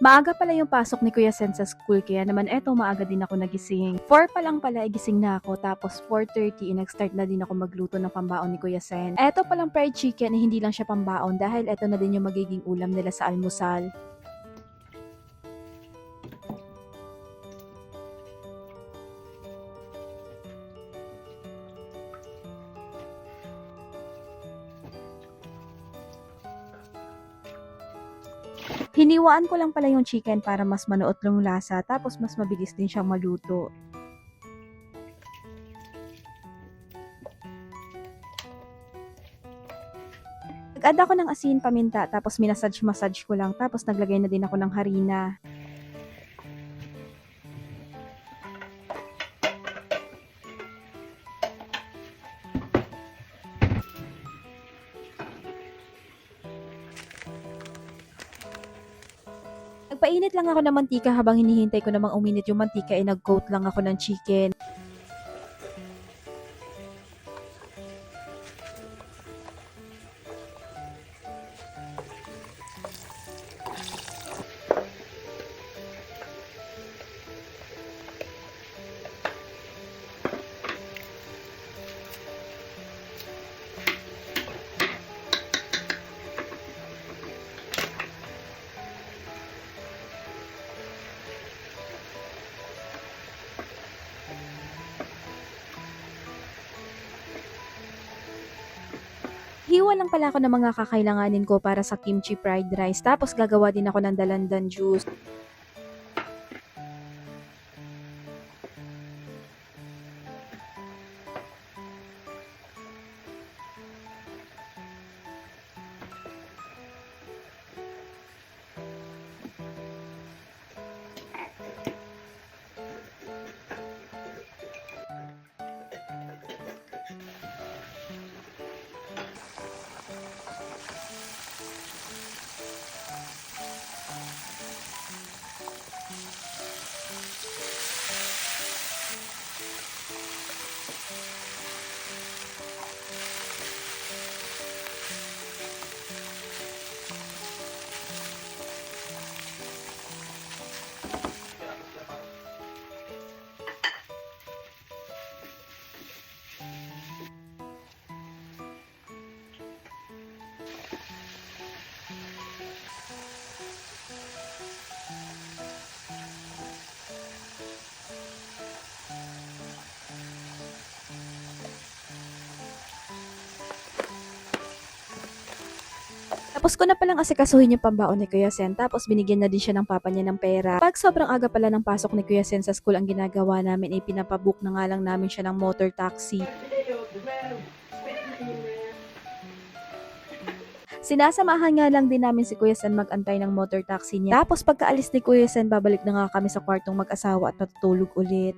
Maaga pala yung pasok ni Kuya Sen sa school, kaya naman eto maaga din ako nagising. 4 pa lang pala, igising na ako, tapos 4.30, nag-start na din ako magluto ng pambaon ni Kuya Sen. Eto palang fried chicken, eh, hindi lang siya pambaon dahil eto na din yung magiging ulam nila sa almusal. Hiniwaan ko lang pala yung chicken para mas manuot yung lasa tapos mas mabilis din siyang maluto. Nag-add ako ng asin, paminta, tapos minasage-massage ko lang, tapos naglagay na din ako ng harina. Nagpainit lang ako ng mantika habang hinihintay ko namang uminit yung mantika ay nag-coat lang ako ng chicken. Hiwa lang pala ako ng mga kakailanganin ko para sa kimchi fried rice. Tapos gagawa din ako ng dalandan juice. Tapos ko na palang asikasuhin yung pambaon ni Kuya Sen. Tapos binigyan na din siya ng papa niya ng pera. Pag sobrang aga pala ng pasok ni Kuya Sen sa school, ang ginagawa namin ay pinapabook na nga lang namin siya ng motor taxi. Sinasamahan nga lang din namin si Kuya Sen mag-antay ng motor taxi niya. Tapos pagkaalis ni Kuya Sen, babalik na nga kami sa kwartong mag-asawa at matutulog ulit.